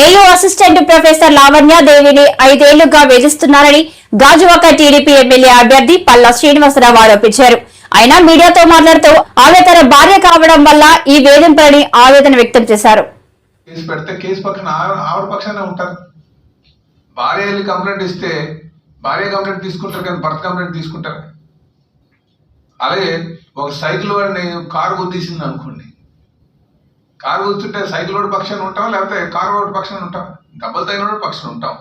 AU assistant professor Lavanya దేవిని ఐదేళ్ళుగా వేధిస్తున్నారని గాజువాక టీడీపీ ఎమ్మెల్యే అభ్యర్థి పల్లా శ్రీనివాసరావు ఆరోపించారు. అయినా మీడియాతో మాట్లాడుతూ ఆమె తన భార్య కావడం వల్ల ఈ వేధింపులని ఆవేదన వ్యక్తం చేశారు. కేసు పెడితే కేసు పక్కన ఆవిడ పక్షానే ఉంటారు. భార్య వెళ్ళి కంప్లైంట్ ఇస్తే భార్య కంప్లైంట్ తీసుకుంటారు కానీ భర్త కంప్లైంట్ తీసుకుంటారు. అలాగే ఒక సైకిల్ వాడిని కారు గుద్దీసింది అనుకోండి. కారు కూర్చుంటే సైకిల్ రోడ్డు పక్షాన్ని ఉంటాం లేకపోతే కారు రోడ్డు పక్షాన్ని ఉంటాం డబ్బులు తగిన రోడ్డు పక్షాన ఉంటాం.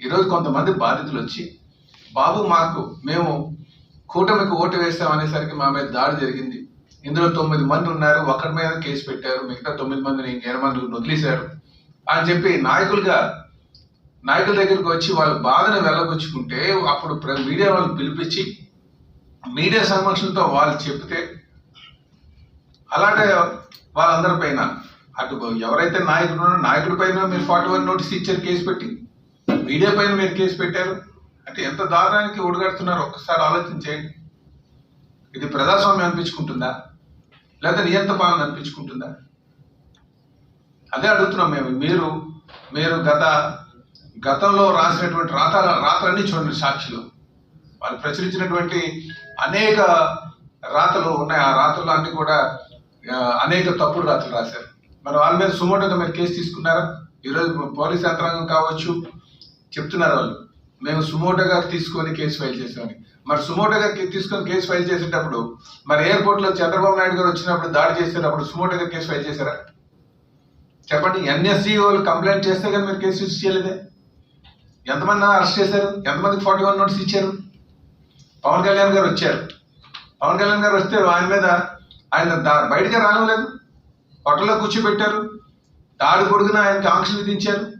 ఈరోజు కొంతమంది బాధితులు వచ్చి బాబు మాకు మేము కూటమికి ఓటు వేస్తాం అనేసరికి మా మీద దాడి జరిగింది. ఇందులో తొమ్మిది మంది ఉన్నారు. ఒకరి మీద కేసు పెట్టారు. మిగతా తొమ్మిది మందిని ఇంకెన మంది వదిలేశారు అని చెప్పి నాయకులుగా నాయకుల దగ్గరికి వచ్చి వాళ్ళ బాధను వెళ్ళగొచ్చుకుంటే అప్పుడు మీడియా వాళ్ళు పిలిపించి మీడియా సమక్షంతో వాళ్ళు చెప్తే అలాంటి వాళ్ళందరి పైన అటు ఎవరైతే నాయకుడు నాయకుడి పైన మీరు ఫార్టీ వన్ నోటీస్ ఇచ్చారు కేసు పెట్టి. మీడియా పైన మీరు కేసు పెట్టారు. అంటే ఎంత దారుణానికి ఒడిగడుతున్నారు ఒక్కసారి ఆలోచన చేయండి. ఇది ప్రజాస్వామ్యం అనిపించుకుంటుందా? లేదా నియంత పాలన అనిపించుకుంటుందా? అదే అడుగుతున్నాం మేము. మీరు మీరు గత గతంలో రాసినటువంటి రాత రాతలన్నీ చూడండి సాక్షిలో. వాళ్ళు ప్రచురించినటువంటి అనేక రాతలు ఉన్నాయి. ఆ రాతలు అన్నీ కూడా అనేక తప్పుడు రాతలు రాశారు. మరి వాళ్ళ మీద సుమోటోగా మీరు కేసు తీసుకున్నారా? ఈరోజు పోలీస్ యంత్రాంగం కావచ్చు. చెప్తున్నారు వాళ్ళు. మేము సుమోటోగా తీసుకొని కేసు ఫైల్ చేసామని మరి సుమోటోగా తీసుకొని కేసు ఫైల్ చేసేటప్పుడు మరి ఎయిర్పోర్ట్లో చంద్రబాబు నాయుడు గారు వచ్చినప్పుడు దాడి చేసేటప్పుడు సుమోటోగా కేసు ఫైల్ చేశారా? చెప్పండి. ఎన్ఎస్సీ వాళ్ళు కంప్లైంట్ చేస్తే కానీ మీరు కేసు రిజిస్టర్ చేయలేదే? ఎంతమంది అరెస్ట్ చేశారు? ఎంతమందికి ఫార్టీ వన్ నోట్స్ ఇచ్చారు? పవన్ కళ్యాణ్ గారు వచ్చారు. పవన్ కళ్యాణ్ గారు వస్తే ఆయన మీద ఆయన దా- బయటకే రానివ్వలేదు. హోటల్లో కూర్చోబెట్టారు. దాడి పొడుగున ఆయనకి ఆంక్షలు విధించారు.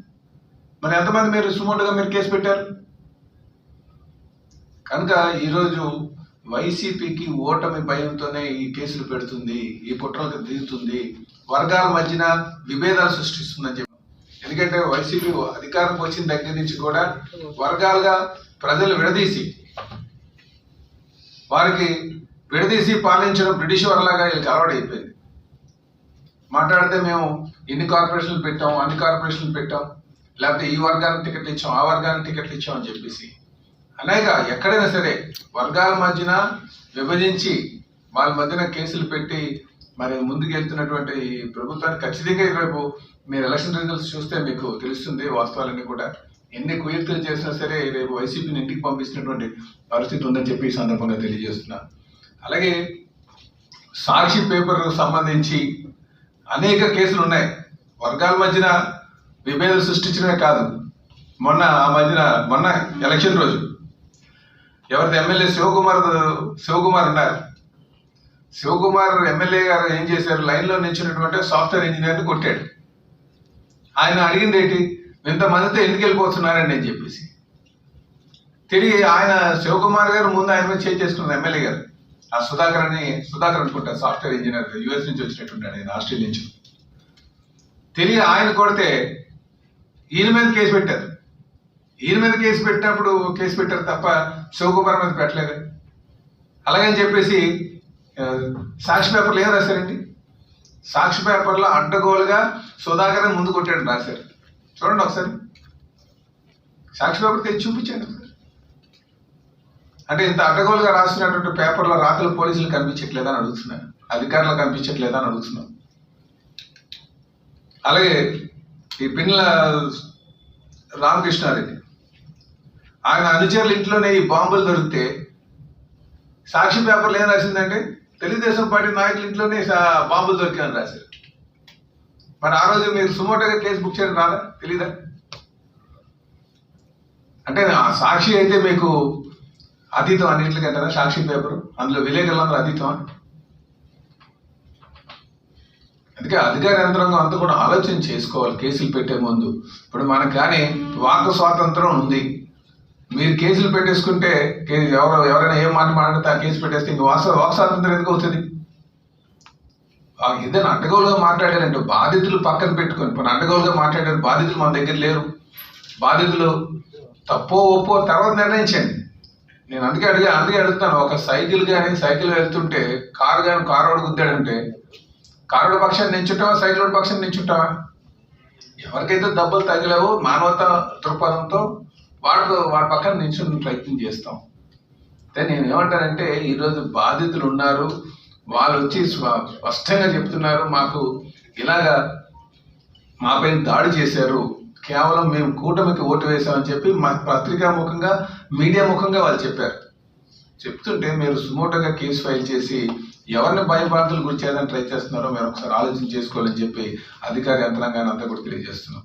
మరి ఎంతమంది మీరు సుమోటుగా మీరు కేసు పెట్టారు? కనుక ఈరోజు వైసీపీకి ఓటమి భయంతోనే ఈ కేసులు పెడుతుంది ఈ కుట్రలకు దిగుతుంది వర్గాల మధ్యన విభేదాలు సృష్టిస్తుందని చెప్పి. ఎందుకంటే వైసీపీ అధికారం వచ్చిన దగ్గర నుంచి కూడా వర్గాలుగా ప్రజలు విడదీసి వారికి విడదీసి పాలించడం బ్రిటిష్ వారిలాగా వీళ్ళకి అలవాటు అయిపోయింది. మాట్లాడితే మేము ఇన్ని కార్పొరేషన్లు పెట్టాం అన్ని కార్పొరేషన్లు పెట్టాం లేకపోతే ఈ వర్గానికి టికెట్లు ఇచ్చాం ఆ వర్గానికి టికెట్లు ఇచ్చాం అని చెప్పేసి. అనేక ఎక్కడైనా సరే వర్గాల మధ్యన విభజించి వాళ్ళ మధ్యన కేసులు పెట్టి మరి ముందుకు వెళ్తున్నటువంటి ఈ ప్రభుత్వానికి ఖచ్చితంగా రేపు మీరు ఎలక్షన్ రిజల్ట్స్ చూస్తే మీకు తెలుస్తుంది వాస్తవాలన్నీ కూడా. ఎన్ని కుయుక్తులు చేసినా సరే రేపు వైసీపీని ఇంటికి పంపిస్తున్నటువంటి పరిస్థితి ఉందని చెప్పి ఈ సందర్భంగా తెలియజేస్తున్నాను అలాగే సాక్షి పేపర్ సంబంధించి అనేక కేసులు ఉన్నాయి. వర్గాల మధ్యన విభేదం సృష్టించడమే కాదు. మొన్న ఆ మధ్యన మొన్న ఎలక్షన్ రోజు ఎవరిది ఎమ్మెల్యే శివకుమార్ శివకుమార్ ఉన్నారు. శివకుమార్ ఎమ్మెల్యే గారు ఏం చేశారు? లైన్లో నిల్చున్నటువంటి సాఫ్ట్వేర్ ఇంజనీర్ని కొట్టాడు. ఆయన అడిగింది ఏంటి? ఇంతమందితో ఎందుకు వెళ్ళిపోతున్నారని నేను చెప్పేసి. తిరిగి ఆయన శివకుమార్ గారు ముందు ఆయన మీద చేసుకున్నారు ఎమ్మెల్యే గారు. ఆ సుధాకర్ అని సుధాకర్ అనుకుంటా సాఫ్ట్వేర్ ఇంజనీర్ యుఎస్ నుంచి వచ్చినట్టున్నాడు ఆయన ఆస్ట్రేలియా నుంచి. తిరిగి ఆయన కొడితే ఈయన మీద కేసు పెట్టారు. ఈయన మీద కేసు పెట్టినప్పుడు కేసు పెట్టారు తప్ప శివకుమార్ మీద పెట్టలేదు. అలాగని చెప్పేసి సాక్షి పేపర్లు ఏం రాశారండి? సాక్షి పేపర్లో అడ్డగోలుగా సుధాకర్ ముందు కొట్టాడు రాశారు. చూడండి ఒకసారి. సాక్షి పేపర్ తెచ్చి చూపించాను అంటే ఇంత అడ్డగోలుగా రాసినటువంటి పేపర్లో రాతలు పోలీసులు కనిపించట్లేదని అడుగుతున్నాను అధికారులు కనిపించట్లేదని అడుగుతున్నాను అలాగే ఈ పిన్నెల రామకృష్ణారెడ్డి ఆయన అనుచరుల ఇంట్లోనే ఈ బాంబులు దొరికితే సాక్షి పేపర్లు ఏం రాసిందంటే తెలుగుదేశం పార్టీ నాయకుల ఇంట్లోనే బాంబులు దొరికాయని రాశారు. మరి ఆ రోజు మీరు సుమోటోగా కేసు బుక్ చేయడం రాదా? తెలీదా? అంటే ఆ సాక్షి అయితే మీకు అతీతం అన్నింటికంటారా సాక్షి పేపర్? అందులో విలేకరులందరూ అతీతమా అందుకే అధికార యంత్రాంగం అంతా కూడా ఆలోచన చేసుకోవాలి కేసులు పెట్టే ముందు. ఇప్పుడు మనకు కానీ వాక్ స్వాతంత్రం ఉంది. మీరు కేసులు పెట్టేసుకుంటే ఎవరు ఎవరైనా ఏం మాట మాట్లాడితే ఆ కేసు పెట్టేస్తే ఇంక వాస వాక్ స్వాతంత్రం ఎందుకు అవుతుంది? ఆ ఇద్దరు అడ్డగోలుగా మాట్లాడారంటే బాధితులు పక్కన పెట్టుకొని ఇప్పుడు అడ్డగోలుగా మాట్లాడారు బాధితులు మన దగ్గర లేరు. బాధితులు తప్పో ఒప్పో తర్వాత నిర్ణయించండి. నేను అందుకే అడిగా అందుకే అడుగుతాను ఒక సైకిల్ కానీ సైకిల్ వెళ్తుంటే కారు కానీ కారు వాడు గుద్దాడంటే కారుడు పక్షాన్ని నించుంటావా సైకిల్ పక్షాన్ని నించుంటావా? ఎవరికైతే దెబ్బలు తగిలావో మానవత దృక్పథంతో వాడు వాడి పక్కన నించుని ప్రయత్నం చేస్తాం. అయితే నేను ఏమంటానంటే ఈరోజు బాధితులు ఉన్నారు వాళ్ళు వచ్చి స్వ- స్పష్టంగా చెప్తున్నారు మాకు ఇలాగా మాపై దాడి చేశారు కేవలం మేము కూటమికి ఓటు వేశామని చెప్పి మా పత్రికాముఖంగా మీడియా ముఖంగా వాళ్ళు చెప్పారు. చెప్తుంటే మీరు సుమోటోగా కేసు ఫైల్ చేసి ఎవరిని భయభ్రాంతులు గురి చేయడానికి ట్రై చేస్తున్నారో మీరు ఒకసారి ఆలోచన చేసుకోవాలని చెప్పి అధికార యంత్రాంగాన్ని అంతా కూడా తెలియజేస్తున్నాం.